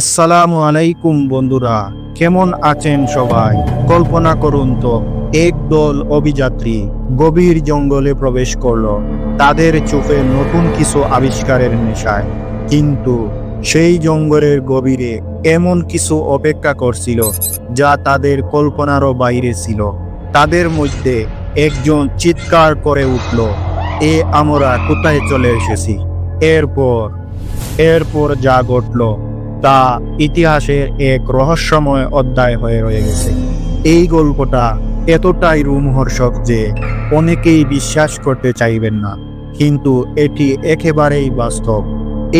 আসসালামু আলাইকুম বন্ধুরা, কেমন আছেন সবাই? কল্পনা করুন তো, এক দল অভিযাত্রী গভীর জঙ্গলে প্রবেশ করল। তাদের চোখে নতুন কিছু আবিষ্কারের নেশায়। কিন্তু সেই জঙ্গলের গভীরে এমন কিছু অপেক্ষা করছিল, যা তাদের কল্পনারও বাইরে ছিল। তাদের মধ্যে একজন চিৎকার করে উঠল, এ আমরা কোথায় চলে এসেছি? এরপর এরপর যা ঘটল তা ইতিহাসের এক রহস্যময় অধ্যায় হয়ে রয়ে গেছে। এই গল্পটা এতটাই রুমহর্ষক যে অনেকেই বিশ্বাস করতে চাইবেন না, কিন্তু এটি একেবারেই বাস্তব।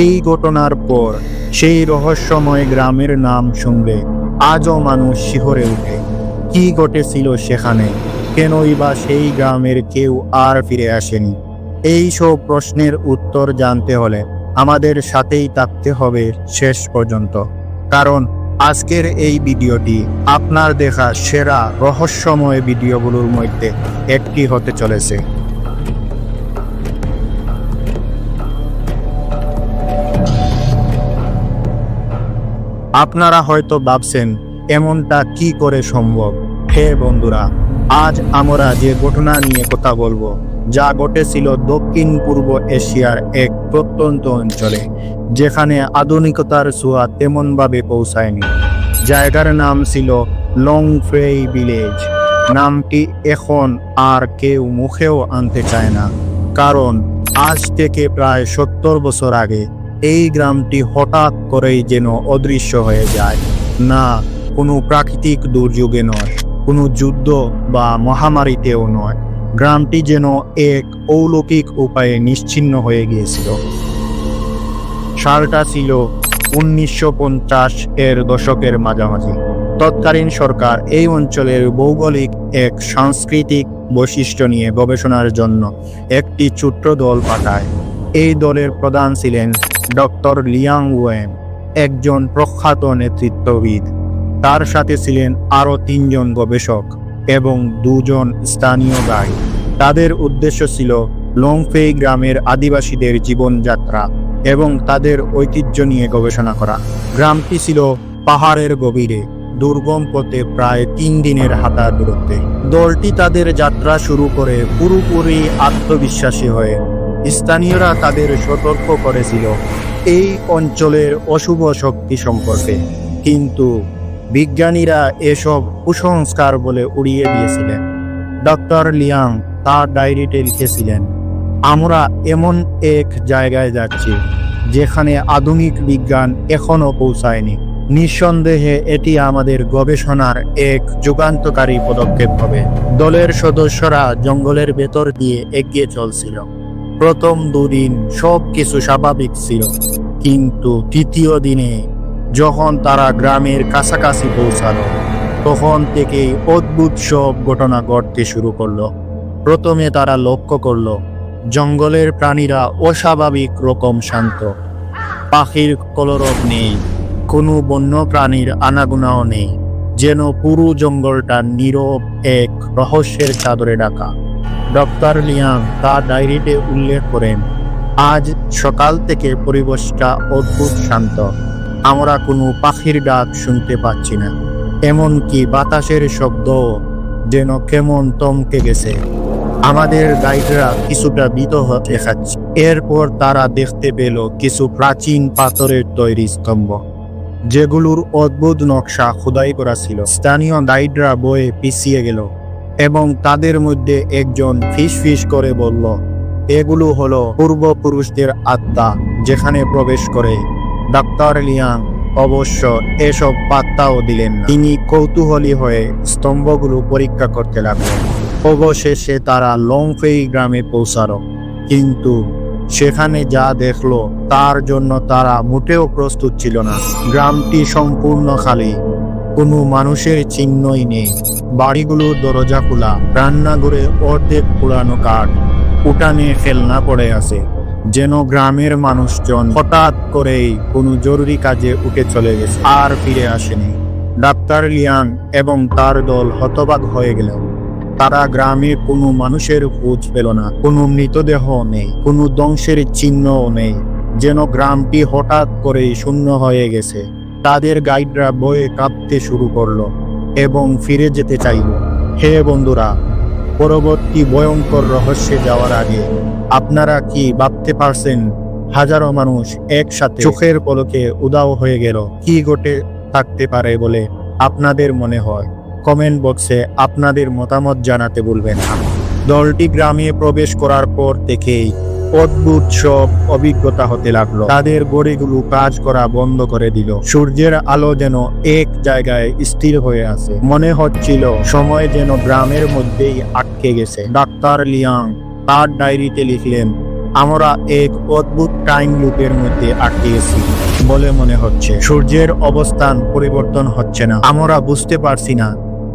এই ঘটনার পর সেই রহস্যময় গ্রামের নাম শুনলে আজও মানুষ শিহরে ওঠে। কি ঘটেছিল সেখানে? কেনই বা সেই গ্রামের কেউ আর ফিরে আসেনি? এই সব প্রশ্নের উত্তর জানতে হলে আমাদের সাথেই থাকতে হবে শেষ পর্যন্ত। কারণ আজকের এই ভিডিওটি আপনার দেখা সেরা রহস্যময় ভিডিওগুলোর মধ্যে একটি হতে চলেছে। আপনারা হয়তো ভাবছেন, এমনটা কি করে সম্ভব? হে বন্ধুরা, আজ আমরা যে ঘটনা নিয়ে কথা বলব, যা ঘটেছিল দক্ষিণ পূর্ব এশিয়ার এক প্রত্যন্ত অঞ্চলে, যেখানে আধুনিকতার ছোঁয়া তেমনভাবে পৌঁছায়নি। জায়গার নাম ছিল লং ফ্রেই ভিলেজ। নামটি এখন আর কেউ মুখেও আনতে চায় না, কারণ আজ থেকে প্রায় সত্তর বছর আগে এই গ্রামটি হঠাৎ করেই যেন অদৃশ্য হয়ে যায়। না, কোনো প্রাকৃতিক দুর্যোগে নয়, কোনো যুদ্ধ বা মহামারীতেও নয়। গ্রামটি যেন এক অলৌকিক উপায়ে নিশ্চিহ্ন হয়ে গিয়েছিল। সালটা ছিল উনিশশো পঞ্চাশ এর দশকের মাঝামাঝি। তৎকালীন সরকার এই অঞ্চলের ভৌগোলিক এক সাংস্কৃতিক বৈশিষ্ট্য নিয়ে গবেষণার জন্য একটি ছোট্ট দল পাঠায়। এই দলের প্রধান ছিলেন ডক্টর লিয়াং ওয়েন, একজন প্রখ্যাত নেতৃত্ববিদ। তার সাথে ছিলেন আরও তিনজন গবেষক এবং দুজন স্থানীয় গাইড। তাদের উদ্দেশ্য ছিল লংফেই গ্রামের আদিবাসীদের জীবনযাত্রা এবং তাদের ঐতিহ্য নিয়ে গবেষণা করা। গ্রামটি ছিল পাহাড়ের গভীরে, দুর্গম পথে প্রায় তিন দিনের হাঁটার দূরত্বে। দলটি তাদের যাত্রা শুরু করে পুরোপুরি আত্মবিশ্বাসী হয়ে স্থানীয়রা তাদের সতর্ক করেছিল এই অঞ্চলের অশুভ শক্তি সম্পর্কে। কিন্তু বিজ্ঞানীরা এসব কুসংস্কার বলে উড়িয়ে দিয়েছিলেন। ডক্টর লিয়াং তার ডায়েরিতে লিখেছিলেন, আমরা এমন এক জায়গায় যাচ্ছি, যেখানে আধুনিক বিজ্ঞান এখনও পৌঁছায়নি। নিঃসন্দেহে এটি আমাদের গবেষণার এক যুগান্তকারী পদক্ষেপ হবে। দলের সদস্যরা জঙ্গলের ভেতর দিয়ে এগিয়ে চলছিল। প্রথম দুদিন সব কিছু স্বাভাবিক ছিল, কিন্তু তৃতীয় দিনে যখন তারা গ্রামের কাছাকাছি পৌঁছালো, তখন থেকেই অদ্ভুত সব ঘটনা ঘটতে শুরু করল। প্রথমে তারা লক্ষ্য করল, জঙ্গলের প্রাণীরা অস্বাভাবিক রকম শান্ত। পাখির কলরব নেই, কোনো বন্য প্রাণীর আনাগোনাও নেই, যেন পুরো জঙ্গলটা নীরব এক রহস্যের চাদরে ডাকা ডক্টর লিয়াং তার ডায়েরিতে উল্লেখ করেন, আজ সকাল থেকে পরিবেশটা অদ্ভুত শান্ত। আমরা কোনো পাখির ডাক শুনতে পাচ্ছি না, এমনকি বাতাসের শব্দ যেন কেমন তমকে গেছে। আমাদের গাইডরা কিছুটা বিত হতে খাচ্ছে। এরপর তারা দেখতে পেল কিছু প্রাচীন পাথরের তৈরি স্তম্ভ, যেগুলোর অদ্ভুত নকশা খোদাই করা ছিল। স্থানীয় গাইডরা বয়ে পিছিয়ে গেল এবং তাদের মধ্যে একজন ফিস ফিস করে বলল, এগুলো হলো পূর্বপুরুষদের আত্মা যেখানে প্রবেশ করে। ডাক্তার লিয়াং, অবশ্য এসব পাত্তাও দিলেন তিনি কৌতূহলী হয়ে স্তম্ভগুলো পরীক্ষা করতে লাগলেন। অবশেষে তারা লংফেই গ্রামে পৌঁছালো। কিন্তু সেখানে যা দেখল, তার জন্য তারা মোটেও প্রস্তুত ছিল না। গ্রামটি সম্পূর্ণ খালি। কোনো মানুষের চিহ্নই নেই। বাড়িগুলোর দরজা খোলা। রান্নাঘরে অর্ধেক পুরানো কাঠ। উঠানে খেলনা পড়ে আছে। যেন গ্রামের মানুষজন হঠাৎ করেই কোনো জরুরি কাজে উঠে চলে গেছে। আর ফিরে আসেনি। ডাক্তার লিয়াং এবং তার দল হতবাক হয়ে গেল। তারা গ্রামে কোনো মানুষের খোঁজ পেল না, কোনো মৃতদেহ নেই, কোনো ধ্বংসের চিহ্নও নেই। যেন গ্রামটি হঠাৎ করেই শূন্য হয়ে গেছে। তাদের গাইডরা বয়ে কাঁপতে শুরু করল এবং ফিরে যেতে চাইল। হে বন্ধুরা, পরবর্তী ভয়ঙ্কর রহস্যে যাওয়ার আগে আপনারা কি ভাবতে পারছেন? হাজারো মানুষ একসাথে চোখের পলকে উদাও হয়ে গেল। কি ঘটে থাকতে পারে বলে আপনাদের মনে হয়? কমেন্ট বক্সে আপনাদের মতামত জানাতে ভুলবেন না। দলটি গ্রামে প্রবেশ করার পর থেকেই অদ্ভুত সব অভিজ্ঞতা হতে লাগল। তাদের গড়িগুলো কাজ করা বন্ধ করে দিল। সূর্যের আলো যেন এক জায়গায় স্থির হয়ে আছে। মনে হচ্ছিল সময় যেন গ্রামের মধ্যেই আটকে গেছে। ডাক্তার লিয়াং তার ডায়েরিতে লিখলেন, আমরা এক অদ্ভুত টাইম লুপের মধ্যে আটকে গেছি বলে মনে হচ্ছে। সূর্যের অবস্থান পরিবর্তন হচ্ছে না। আমরা বুঝতে পারছি না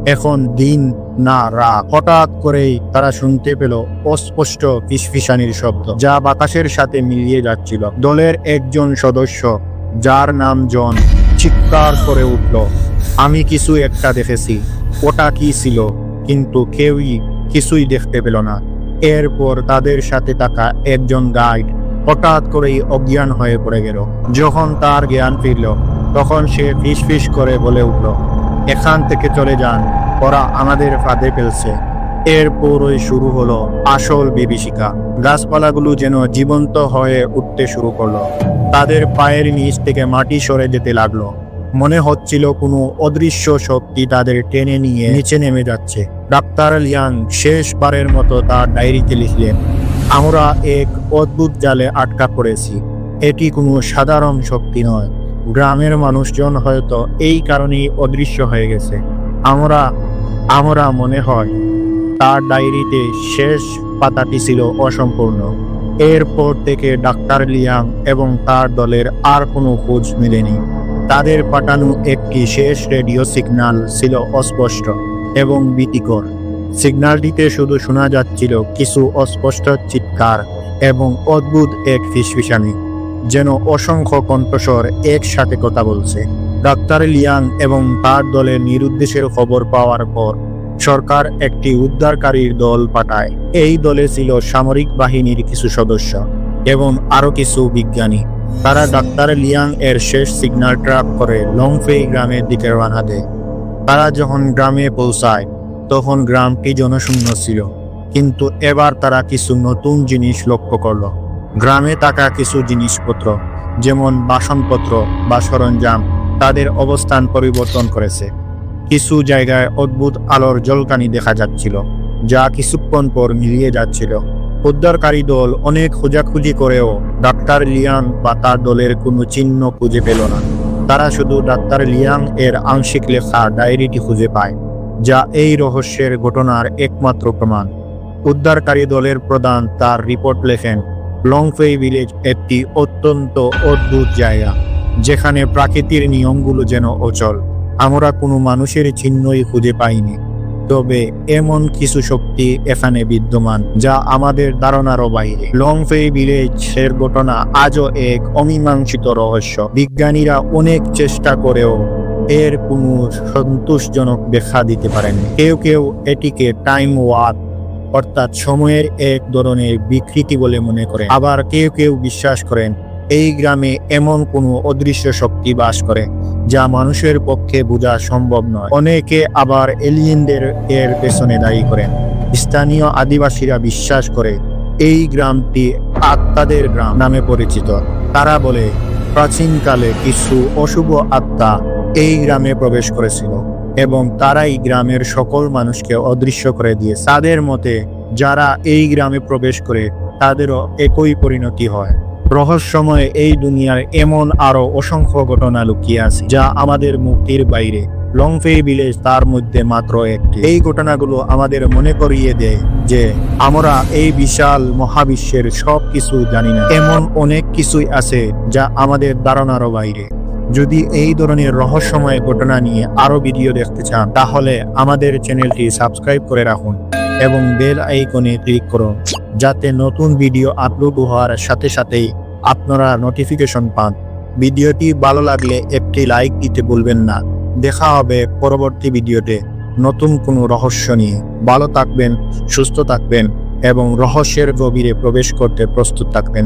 এখন দিন না রাত। হঠাৎ করেই তারা শুনতে পেল অস্পষ্ট ফিসফিসানির শব্দ, যা বাতাসের সাথে মিলিয়ে যাচ্ছিল। দলের একজন সদস্য, যার নাম জন, চিৎকার করে উঠল, আমি কিছু একটা দেখেছি। ওটা কি ছিল? কিন্তু কেউই কিছুই দেখতে পেল না। এরপর তাদের সাথে থাকা একজন গাইড হঠাৎ করেই অজ্ঞান হয়ে পড়ে গেল। যখন তার জ্ঞান ফিরল, তখন সে ফিস ফিস করে বলে উঠল এখান থেকে চলে যান, ওরা আমাদের ফাঁদে ফেলছে। এরপরই শুরু হলো আসল বিভীষিকা। গাছপালাগুলো যেন জীবন্ত হয়ে উঠতে শুরু করল। তাদের পায়ের নিচ থেকে মাটি সরে যেতে লাগল। মনে হচ্ছিল কোনো অদৃশ্য শক্তি তাদের টেনে নিয়ে নিচে নেমে যাচ্ছে। ডাক্তার লিয়াং শেষবারের মতো তার ডায়েরিতে লিখলেন, আমরা এক অদ্ভুত জালে আটকা পড়েছি। এটি কোনো সাধারণ শক্তি নয়। গ্রামের মানুষজন হয়তো এই কারণেই অদৃশ্য হয়ে গেছে। আমরা আমরা মনে হয়, তার ডায়েরিতে শেষ পাতাটি ছিল অসম্পূর্ণ। এরপর থেকে ডাক্তার লিয়াং এবং তার দলের আর কোনো খোঁজ মেলেনি। তাদের পাঠানো একটি শেষ রেডিও সিগন্যাল ছিল অস্পষ্ট এবং ভীতিকর। সিগন্যালটিতে শুধু শোনা যাচ্ছিল কিছু অস্পষ্ট চিৎকার এবং অদ্ভুত এক ফিসফিসানি যেন অসংখ্য কণ্ঠস্বর একসাথে কথা বলছে। ডাক্তার লিয়াং এবং তার দলের নিরুদ্দেশের খবর পাওয়ার পর সরকার একটি উদ্ধারকারীর দল পাঠায়। এই দলে ছিল সামরিক বাহিনীর কিছু সদস্য এবং আরও কিছু বিজ্ঞানী। তারা ডাক্তার লিয়াং এর শেষ সিগন্যাল ট্র্যাক করে লংফেই গ্রামের দিকে রওনা দেয়। তারা যখন গ্রামে পৌঁছায়, তখন গ্রামটি জনশূন্য ছিল। কিন্তু এবার তারা কিছু নতুন জিনিস লক্ষ্য করল। গ্রামে থাকা কিছু জিনিসপত্র, যেমন বাসনপত্র বা সরঞ্জাম, তাদের অবস্থান পরিবর্তন করেছে। কিছু জায়গায় অদ্ভুত আলোর জলকানি দেখা যাচ্ছিল, যা কিছুক্ষণ পর মিলিয়ে যাচ্ছিল। উদ্ধারকারী দল অনেক খোঁজাখুঁজি করেও ডাক্তার লিয়াং বা তার দলের কোনো চিহ্ন খুঁজে পেল না। তারা শুধু ডাক্তার লিয়াং এর আংশিক লেখা ডায়েরিটি খুঁজে পায়, যা এই রহস্যের ঘটনার একমাত্র প্রমাণ। উদ্ধারকারী দলের প্রধান তার রিপোর্ট লেখেন লংফেই ভিলেজ একটি অত্যন্ত অদ্ভুত জায়গা, যেখানে প্রাকৃতির নিয়মগুলো যেন অচল। আমরা কোনো মানুষের চিহ্নই খুঁজে পাইনি। তবে এমন কিছু শক্তি এখানে বিদ্যমান, যা আমাদের ধারণারও বাইরে। লংফেই ভিলেজের ঘটনা আজও এক অমীমাংসিত রহস্য। বিজ্ঞানীরা অনেক চেষ্টা করেও এর কোনো সন্তোষজনক ব্যাখ্যা দিতে পারেন কেউ কেউ এটিকে টাইম ওয়াক অর্থাৎ সময়ের এক ধরনের বিকৃতি বলে মনে করে আবার কেউ কেউ বিশ্বাস করেন, এই গ্রামে এমন কোনো অদৃশ্য শক্তি বাস করে, যা মানুষের পক্ষে বোঝা সম্ভব নয়। অনেকে আবার এলিয়েনদের এর পেছনে দায়ী করেন। স্থানীয় আদিবাসীরা বিশ্বাস করে, এই গ্রামটি আত্মাদের গ্রাম নামে পরিচিত। তারা বলে, প্রাচীনকালে কিছু অশুভ আত্মা এই গ্রামে প্রবেশ করেছিল। এবং তারাই গ্রামের সকল মানুষকে অদৃশ্য করে দিয়ে তাদের মতে যারা এই গ্রামে প্রবেশ করে তাদেরও একই পরিণতি হয়। রহস্যময় এই দুনিয়ার এমন আরও অসংখ্য ঘটনা লুকিয়ে আছে যা আমাদের মুক্তির বাইরে, লংফে ভিলেজ তার মধ্যে মাত্র একটি। এই ঘটনাগুলো আমাদের মনে করিয়ে দেয় যে আমরা এই বিশাল মহাবিশ্বের সব কিছু জানি না। এমন অনেক কিছুই আছে যা আমাদের ধারণারও বাইরে। যদি এই ধরনের রহস্যময় ঘটনা নিয়ে আরও ভিডিও দেখতে চান, তাহলে আমাদের চ্যানেলটি সাবস্ক্রাইব করে রাখুন এবং বেল আইকনে ক্লিক করুন, যাতে নতুন ভিডিও আপলোড হওয়ার সাথে সাথেই আপনারা নোটিফিকেশন পান। ভিডিওটি ভালো লাগলে একটি লাইক দিতে ভুলবেন না। দেখা হবে পরবর্তী ভিডিওতে নতুন কোনো রহস্য নিয়ে। ভালো থাকবেন, সুস্থ থাকবেন এবং রহস্যের গভীরে প্রবেশ করতে প্রস্তুত থাকবেন।